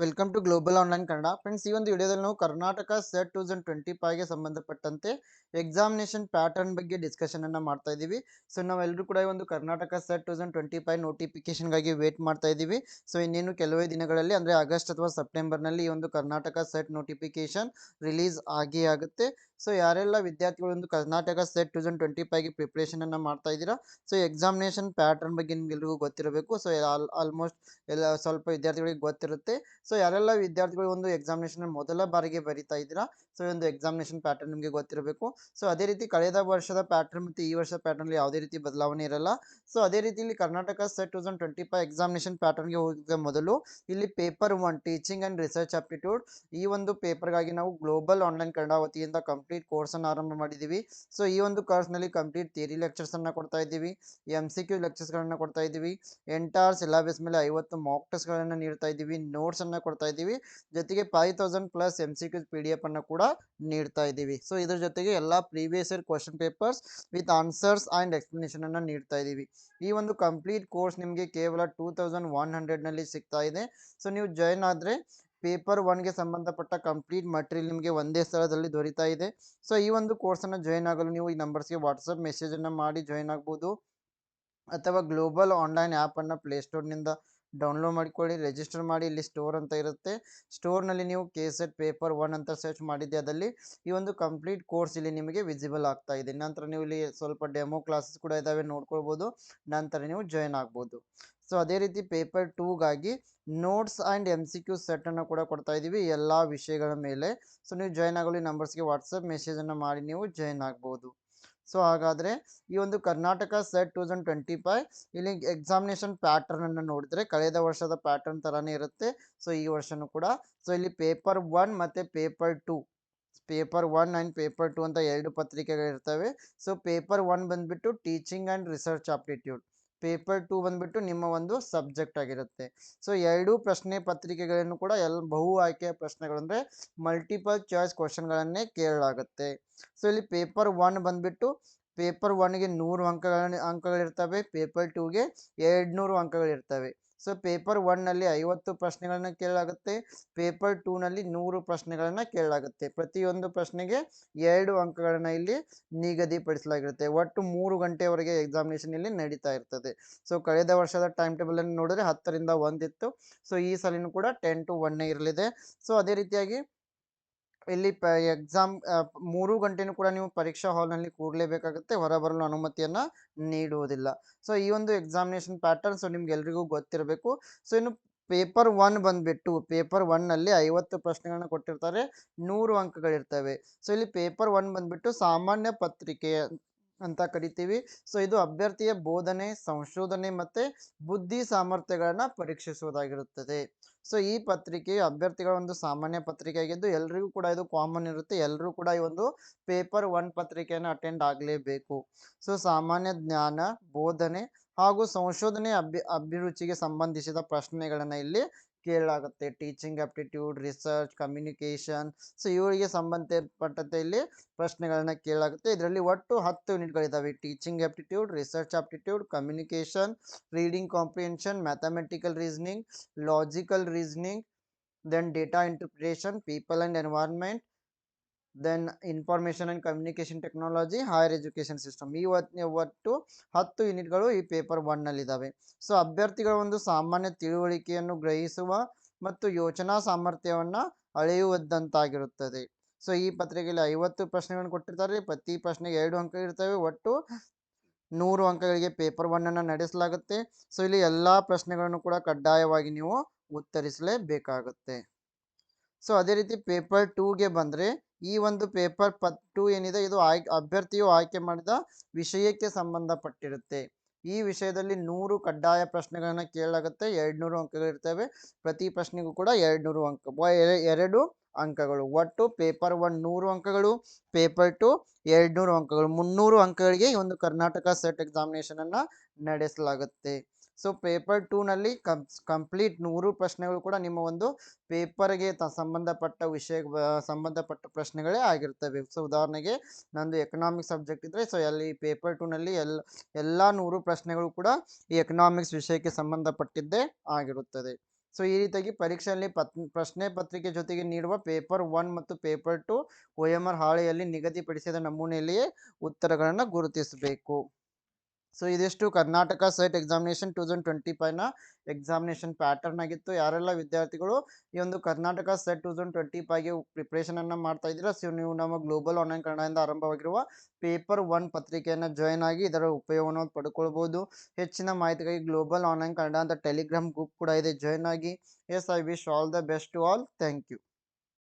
Welcome to global online Kannada friends ಈ ಒಂದು ವಿಡಿಯೋದಲ್ಲಿ ನಾವು Karnataka set two thousand twenty ಫೈವ್ಗೆ ಸಂಬಂಧಪಟ್ಟಂತೆ ಎಕ್ಸಾಮಿನೇಷನ್ ಪ್ಯಾಟರ್ನ್ ಬಗ್ಗೆ ಡಿಸ್ಕಷನ್ ಅನ್ನ ಮಾಡ್ತಾ ಇದ್ದೀವಿ. ಸೊ ನಾವೆಲ್ಲರೂ ಕೂಡ ಈ ಒಂದು Karnataka set two thousand twenty five ನೋಟಿಫಿಕೇಶನ್ಗಾಗಿ wait ಮಾಡ್ತಾ ಇದ್ದೀವಿ. ಸೊ ಇನ್ನೇನು ಕೆಲವೇ ದಿನಗಳಲ್ಲಿ, ಅಂದರೆ ಆಗಸ್ಟ್ ಅಥವಾ ಸೆಪ್ಟೆಂಬರ್ನಲ್ಲಿ ಈ ಒಂದು ಕರ್ನಾಟಕ ಸೆಟ್ ನೋಟಿಫಿಕೇಶನ್ ರಿಲೀಸ್ ಆಗೇ ಆಗುತ್ತೆ. ಸೊ ಯಾರೆಲ್ಲ ವಿದ್ಯಾರ್ಥಿಗಳು ಒಂದು Karnataka set two thousand twenty ಫೈವ್ಗೆ preparation ಅನ್ನ ಮಾಡ್ತಾ ಇದ್ದೀರಾ? ಸೊ ಎಕ್ಸಾಮಿನೇಷನ್ ಪ್ಯಾಟರ್ನ್ ಬಗ್ಗೆ ನಿಮ್ಗೆಲ್ರಿಗೂ ಗೊತ್ತಿರಬೇಕು. ಸೊ ಆಲ್ಮೋಸ್ಟ್ ಎಲ್ಲ ಸ್ವಲ್ಪ ವಿದ್ಯಾರ್ಥಿಗಳಿಗೆ ಗೊತ್ತಿರುತ್ತೆ. ಸೊ ಯಾರೆಲ್ಲ ವಿದ್ಯಾರ್ಥಿಗಳು ಒಂದು ಎಕ್ಸಾಮಿನೇಷನ್ ಮೊದಲ ಬಾರಿಗೆ ಬರಿತಾ ಇದ್ದೀರಾ? ಸೊ ಒಂದು ಎಕ್ಸಾಮಿನೇಷನ್ ಪ್ಯಾಟರ್ನ್ ನಿಮಗೆ ಗೊತ್ತಿರಬೇಕು. ಸೊ ಅದೇ ರೀತಿ ಕಳೆದ ವರ್ಷದ ಪ್ಯಾಟರ್ನ್ ಮತ್ತು ಈ ವರ್ಷದ ಪ್ಯಾಟರ್ನ್ ಯಾವುದೇ ರೀತಿ ಬದಲಾವಣೆ ಇರಲ್ಲ. ಸೊ ಅದೇ ರೀತಿ ಇಲ್ಲಿ Karnataka set two thousand twenty five examination ಪ್ಯಾಟರ್ನ್ಗೆ ಹೋಗಿದ್ದ ಮೊದಲು ಇಲ್ಲಿ paper one teaching and research aptitude ಈ ಒಂದು ಪೇಪರ್ಗಾಗಿ ನಾವು ಗ್ಲೋಬಲ್ ಆನ್ಲೈನ್ ಕನ್ನಡ ವತಿಯಿಂದ ಕಂಪ್ಲೀಟ್ ಕೋರ್ಸನ್ನು ಆರಂಭ ಮಾಡಿದ್ದೀವಿ. ಸೊ ಈ ಒಂದು ಕೋರ್ಸ್ನಲ್ಲಿ ಕಂಪ್ಲೀಟ್ ಥಿಯರಿ ಲೆಕ್ಚರ್ಸನ್ನು ಕೊಡ್ತಾ ಇದ್ದೀವಿ. ಎಂ ಸಿ ಕ್ಯೂ ಲೆಕ್ಚರ್ಸ್ಗಳನ್ನು ಕೊಡ್ತಾ ಇದ್ದೀವಿ. ಎಂಟಾರ್ ಸಿಲಾಬಸ್ ಮೇಲೆ ಐವತ್ತು ಮಾಕ್ ಟೆಸ್ಟ್ಗಳನ್ನು ನೀಡ್ತಾ ಇದ್ದೀವಿ. ನೋಟ್ಸನ್ನು ಕೊಡ್ತಾ ಇದ್ದೀವಿ. ಜೊತೆಗೆ five thousand plus M C Q P D F ಅನ್ನು ಕೂಡ ನೀಡ್ತಾ ಇದ್ದೀವಿ. ಸೊ ಇದ್ರ ಜೊತೆಗೆ ಎಲ್ಲ previous year question papers with answers and explanation ಅನ್ನು ನೀಡ್ತಾ ಇದ್ದೀವಿ. ಈ ಒಂದು ಕಂಪ್ಲೀಟ್ ಕೋರ್ಸ್ ನಿಮಗೆ ಕೇವಲ ಟೂ ತೌಸಂಡ್ ಒನ್ ಹಂಡ್ರೆಡ್ನಲ್ಲಿ ಸಿಗ್ತಾ ಇದೆ. ಸೊ ನೀವು ಜಾಯ್ನ್ ಆದರೆ ಪೇಪರ್ ಒನ್ಗೆ ಸಂಬಂಧಪಟ್ಟ ಕಂಪ್ಲೀಟ್ ಮಟೀರಿಯಲ್ ನಿಮಗೆ ಒಂದೇ ಸ್ಥಳದಲ್ಲಿ ದೊರೀತಾ ಇದೆ. ಸೊ, ಈ ಒಂದು ಕೋರ್ಸನ್ನು ಜಾಯ್ನ್ ಆಗಲು ನೀವು ಈ ನಂಬರ್ಸ್ಗೆ ವಾಟ್ಸಪ್ ಮೆಸೇಜನ್ನು ಮಾಡಿ ಜಾಯ್ನ್ ಆಗ್ಬೋದು. ಅಥವಾ ಗ್ಲೋಬಲ್ ಆನ್ಲೈನ್ ಆ್ಯಪನ್ನು ಪ್ಲೇಸ್ಟೋರ್ನಿಂದ ಡೌನ್ಲೋಡ್ ಮಾಡಿಕೊಳ್ಳಿ. ರಿಜಿಸ್ಟರ್ ಮಾಡಿ, ಇಲ್ಲಿ ಸ್ಟೋರ್ ಅಂತ ಇರುತ್ತೆ. ಸ್ಟೋರ್ನಲ್ಲಿ ನೀವು ಕೆ ಸೆಟ್ ಪೇಪರ್ ಒನ್ ಅಂತ ಸರ್ಚ್ ಮಾಡಿದ್ದೆ ಅದಲ್ಲಿ ಈ ಒಂದು ಕಂಪ್ಲೀಟ್ ಕೋರ್ಸ್ ಇಲ್ಲಿ ನಿಮಗೆ ವಿಸಿಬಲ್ ಆಗ್ತಾ ಇದೆ. ನಂತರ ನೀವು ಇಲ್ಲಿ ಸ್ವಲ್ಪ ಡೆಮೋ ಕ್ಲಾಸಸ್ ಕೂಡ ಇದ್ದಾವೆ ನೋಡ್ಕೊಳ್ಬೋದು. ನಂತರ ನೀವು ಜಾಯ್ನ್ ಆಗ್ಬೋದು. ಸೊ ಅದೇ ರೀತಿ paper ಟೂಗಾಗಿ notes and M C Q ಸೆಟ್ಟನ್ನು ಕೂಡ ಕೊಡ್ತಾ ಇದ್ದೀವಿ ಎಲ್ಲ ವಿಷಯಗಳ ಮೇಲೆ. ಸೊ ನೀವು ಜಾಯ್ನ್ ಆಗಲು ಈ ನಂಬರ್ಸ್ಗೆ ವಾಟ್ಸಪ್ ಮೆಸೇಜನ್ನು ಮಾಡಿ, ನೀವು ಜಾಯ್ನ್ ಆಗ್ಬೋದು. ಸೊ ಹಾಗಾದರೆ ಈ ಒಂದು Karnataka set two thousand twenty five ಇಲ್ಲಿ ಎಕ್ಸಾಮಿನೇಷನ್ ಪ್ಯಾಟರ್ನನ್ನು ನೋಡಿದರೆ ಕಳೆದ ವರ್ಷದ ಪ್ಯಾಟರ್ನ್ ಥರನೇ ಇರುತ್ತೆ. ಸೊ ಈ ವರ್ಷನೂ ಕೂಡ. ಸೊ ಇಲ್ಲಿ ಪೇಪರ್ ಒನ್ ಮತ್ತು paper two paper one and paper two ಅಂತ ಎರಡು ಪತ್ರಿಕೆಗಳಿರ್ತವೆ. ಸೊ ಪೇಪರ್ ಒನ್ ಬಂದುಬಿಟ್ಟು teaching and research aptitude paper two ಬಂದುಬಿಟ್ಟು ನಿಮ್ಮ ಒಂದು ಸಬ್ಜೆಕ್ಟ್ ಆಗಿರುತ್ತೆ. ಸೊ, ಎರಡೂ ಪ್ರಶ್ನೆ ಪತ್ರಿಕೆಗಳನ್ನು ಕೂಡ ಎಲ್, ಬಹು ಆಯ್ಕೆಯ ಪ್ರಶ್ನೆಗಳು ಅಂದರೆ ಮಲ್ಟಿಪಲ್ ಚಾಯ್ಸ್ ಕ್ವಶನ್ಗಳನ್ನೇ ಕೇಳಲಾಗುತ್ತೆ. ಸೊ, ಇಲ್ಲಿ ಪೇಪರ್ ಒನ್ ಬಂದುಬಿಟ್ಟು ಪೇಪರ್ ಒನ್ಗೆ ನೂರು ಅಂಕಗಳ, ಅಂಕಗಳಿರ್ತವೆ, ಪೇಪರ್ ಟೂಗೆ ಎರಡು ನೂರು ಅಂಕಗಳಿರ್ತವೆ. ಸೊ ಪೇಪರ್ ಒನ್ನಲ್ಲಿ ಐವತ್ತು ಪ್ರಶ್ನೆಗಳನ್ನ ಕೇಳಲಾಗುತ್ತೆ. ಪೇಪರ್ ಟೂನಲ್ಲಿ ನೂರು ಪ್ರಶ್ನೆಗಳನ್ನು ಕೇಳಲಾಗುತ್ತೆ. ಪ್ರತಿಯೊಂದು ಪ್ರಶ್ನೆಗೆ ಎರಡು ಅಂಕಗಳನ್ನು ಇಲ್ಲಿ ನಿಗದಿಪಡಿಸಲಾಗಿರುತ್ತೆ. ಒಟ್ಟು ಮೂರು ಗಂಟೆವರೆಗೆ ಎಕ್ಸಾಮಿನೇಷನ್ ಇಲ್ಲಿ ನಡೀತಾ ಇರ್ತದೆ. ಸೊ ಕಳೆದ ವರ್ಷದ ಟೈಮ್ ಟೇಬಲನ್ನು ನೋಡಿದ್ರೆ ಹತ್ತರಿಂದ ಒಂದಿತ್ತು. ಸೊ ಈ ಸಲಿನೂ ಕೂಡ ಟೆನ್ ಟು ಒನ್ನೇ ಇರಲಿದೆ. ಸೊ ಅದೇ ರೀತಿಯಾಗಿ ಇಲ್ಲಿ ಪ ಎಕ್ಸಾಮ್ ಮೂರು ಗಂಟೆನೂ ಕೂಡ ನೀವು ಪರೀಕ್ಷಾ ಹಾಲ್ನಲ್ಲಿ ಕೂರಲೇಬೇಕಾಗುತ್ತೆ ಹೊರಬರಲು ಅನುಮತಿಯನ್ನು ನೀಡುವುದಿಲ್ಲ. ಸೊ, ಈ ಒಂದು ಎಕ್ಸಾಮಿನೇಷನ್ ಪ್ಯಾಟರ್ನ್ ಸೊ ನಿಮ್ಗೆ ಎಲ್ರಿಗೂ ಗೊತ್ತಿರಬೇಕು. ಸೊ, ಇನ್ನು ಪೇಪರ್ ಒನ್ ಬಂದುಬಿಟ್ಟು, ಪೇಪರ್ ಒನ್ನಲ್ಲಿ ಐವತ್ತು ಪ್ರಶ್ನೆಗಳನ್ನ ಕೊಟ್ಟಿರ್ತಾರೆ. ನೂರು ಅಂಕಗಳಿರ್ತವೆ. ಸೊ, ಇಲ್ಲಿ ಪೇಪರ್ ಒನ್ ಬಂದುಬಿಟ್ಟು ಸಾಮಾನ್ಯ ಪತ್ರಿಕೆ ಅಂತ ಕರಿತೀವಿ. ಸೊ, ಇದು ಅಭ್ಯರ್ಥಿಯ ಬೋಧನೆ, ಸಂಶೋಧನೆ ಮತ್ತು ಬುದ್ಧಿ ಸಾಮರ್ಥ್ಯಗಳನ್ನು ಪರೀಕ್ಷಿಸುವುದಾಗಿರುತ್ತದೆ. ಸೊ, ಈ ಪತ್ರಿಕೆಯು ಅಭ್ಯರ್ಥಿಗಳ ಒಂದು ಸಾಮಾನ್ಯ ಪತ್ರಿಕೆ ಆಗಿದ್ದು ಎಲ್ರಿಗೂ ಕೂಡ ಇದು ಕಾಮನ್ ಇರುತ್ತೆ. ಎಲ್ಲರೂ ಕೂಡ ಈ ಒಂದು ಪೇಪರ್ ಒನ್ ಪತ್ರಿಕೆಯನ್ನು ಅಟೆಂಡ್ ಆಗಲೇಬೇಕು. ಸೊ, ಸಾಮಾನ್ಯ ಜ್ಞಾನ, ಬೋಧನೆ ಹಾಗೂ ಸಂಶೋಧನೆ ಅಭಿ, ಅಭಿರುಚಿಗೆ ಸಂಬಂಧಿಸಿದ ಪ್ರಶ್ನೆಗಳನ್ನು ಇಲ್ಲಿ ಕೇಳಲಾಗುತ್ತೆ teaching aptitude research communication so ಇವರಿಗೆ ಸಂಬಂಧಪಟ್ಟಂತೆ ಇಲ್ಲಿ ಪ್ರಶ್ನೆಗಳನ್ನ ಕೇಳಲಾಗುತ್ತೆ. ಇದರಲ್ಲಿ ಒಟ್ಟು ಹತ್ತು ಯೂನಿಟ್ಗಳಿದ್ದಾವೆ teaching aptitude research aptitude communication reading comprehension mathematical reasoning logical reasoning then data interpretation people and environment then information and communication technology higher education system ಈ ಒಟ್ಟು ಹತ್ತು ಯೂನಿಟ್ಗಳು ಈ ಪೇಪರ್ ಒನ್ನಲ್ಲಿದ್ದಾವೆ ಸೊ ಅಭ್ಯರ್ಥಿಗಳ ಒಂದು ಸಾಮಾನ್ಯ ತಿಳುವಳಿಕೆಯನ್ನು ಗ್ರಹಿಸುವ ಮತ್ತು ಯೋಚನಾ ಸಾಮರ್ಥ್ಯವನ್ನು ಅಳೆಯುವಂತಾಗಿರುತ್ತದೆ ಸೊ ಈ ಪತ್ರಿಕೆಯಲ್ಲಿ ಐವತ್ತು ಪ್ರಶ್ನೆಗಳನ್ನು ಕೊಟ್ಟಿರ್ತಾರೆ. ಪ್ರತಿ ಪ್ರಶ್ನೆಗೆ ಎರಡು ಅಂಕ ಇರ್ತವೆ. ಒಟ್ಟು ನೂರು ಅಂಕಗಳಿಗೆ ಪೇಪರ್ ಒನ್ನನ್ನು ನಡೆಸಲಾಗುತ್ತೆ. ಸೊ ಇಲ್ಲಿ ಎಲ್ಲ ಪ್ರಶ್ನೆಗಳನ್ನು ಕೂಡ ಕಡ್ಡಾಯವಾಗಿ ನೀವು ಉತ್ತರಿಸಲೇಬೇಕಾಗುತ್ತೆ. ಸೊ, ಅದೇ ರೀತಿ ಪೇಪರ್ ಟೂಗೆ ಬಂದರೆ, ಈ ಒಂದು ಪೇಪರ್ ಪ ಟೂ ಏನಿದೆ, ಇದು ಆಯ್, ಅಭ್ಯರ್ಥಿಯು ಆಯ್ಕೆ ಮಾಡಿದ ವಿಷಯಕ್ಕೆ ಸಂಬಂಧಪಟ್ಟಿರುತ್ತೆ. ಈ ವಿಷಯದಲ್ಲಿ ನೂರು ಕಡ್ಡಾಯ ಪ್ರಶ್ನೆಗಳನ್ನು ಕೇಳಲಾಗುತ್ತೆ ಎರಡು ನೂರು ಅಂಕಗಳಿರ್ತವೆ ಪ್ರತಿ ಪ್ರಶ್ನೆಗೂ ಕೂಡ ಎರಡು ನೂರು ಅಂಕ ಎರಡು ಅಂಕಗಳು. ಒಟ್ಟು ಪೇಪರ್ ಒನ್ ನೂರು ಅಂಕಗಳು, ಪೇಪರ್ ಟು ಎರಡು ನೂರು ಅಂಕಗಳು. ಮುನ್ನೂರು ಅಂಕಗಳಿಗೆ ಈ ಒಂದು ಕರ್ನಾಟಕ ಸೆಟ್ ಎಕ್ಸಾಮಿನೇಷನನ್ನು ನಡೆಸಲಾಗುತ್ತೆ. ಸೊ, ಪೇಪರ್ ಟೂನಲ್ಲಿ ನಲ್ಲಿ ಕಂಪ್ಲೀಟ್ ನೂರು ಪ್ರಶ್ನೆಗಳು ಕೂಡ ನಿಮ್ಮ ಒಂದು ಪೇಪರ್ಗೆ ತ, ಸಂಬಂಧಪಟ್ಟ ವಿಷಯ ಸಂಬಂಧಪಟ್ಟ ಪ್ರಶ್ನೆಗಳೇ ಆಗಿರ್ತವೆ. ಸೊ, ಉದಾಹರಣೆಗೆ ನಂದು ಎಕನಾಮಿಕ್ಸ್ ಸಬ್ಜೆಕ್ಟ್ ಇದ್ದರೆ ಸೊ, ಅಲ್ಲಿ ಪೇಪರ್ ಟೂನಲ್ಲಿ ಎಲ್ಲ ಎಲ್ಲ ನೂರು ಪ್ರಶ್ನೆಗಳು ಕೂಡ ಈ ಎಕನಾಮಿಕ್ಸ್ ವಿಷಯಕ್ಕೆ ಸಂಬಂಧಪಟ್ಟಿದ್ದೇ ಆಗಿರುತ್ತದೆ. ಸೊ, ಈ ರೀತಿಯಾಗಿ ಪರೀಕ್ಷೆಯಲ್ಲಿ ಪತ್, ಪ್ರಶ್ನೆ ಪತ್ರಿಕೆ ಜೊತೆಗೆ ನೀಡುವ ಪೇಪರ್ ಒನ್ ಮತ್ತು paper two O M R ಹಾಳೆಯಲ್ಲಿ ನಿಗದಿಪಡಿಸಿದ ನಮೂನೆಯಲ್ಲಿಯೇ ಉತ್ತರಗಳನ್ನು ಗುರುತಿಸಬೇಕು. ಸೊ ಇದಿಷ್ಟು Karnataka set examination two thousand twenty ಫೈವ್ನ examination pattern ಆಗಿತ್ತು. ಯಾರೆಲ್ಲ ವಿದ್ಯಾರ್ಥಿಗಳು ಈ ಒಂದು Karnataka set two thousand twenty ಫೈವ್ಗೆ ಪ್ರಿಪ್ರೇಷನನ್ನು ಮಾಡ್ತಾ ಇದ್ದೀರಾ ಸೊ ನೀವು ನಮ್ಮ ಗ್ಲೋಬಲ್ ಆನ್ಲೈನ್ ಕನ್ನಡದಿಂದ ಆರಂಭವಾಗಿರುವ ಪೇಪರ್ ಒನ್ ಪತ್ರಿಕೆಯನ್ನು ಜಾಯ್ನ್ ಆಗಿ ಇದರ ಉಪಯೋಗವನ್ನು ಪಡ್ಕೊಳ್ಬೋದು. ಹೆಚ್ಚಿನ ಮಾಹಿತಿಗಾಗಿ ಗ್ಲೋಬಲ್ ಆನ್ಲೈನ್ ಕನ್ನಡ ಅಂತ ಟೆಲಿಗ್ರಾಮ್ ಗ್ರೂಪ್ ಕೂಡ ಇದೆ. ಜಾಯ್ನ್ ಆಗಿ. Yes I wish all the best to all thank you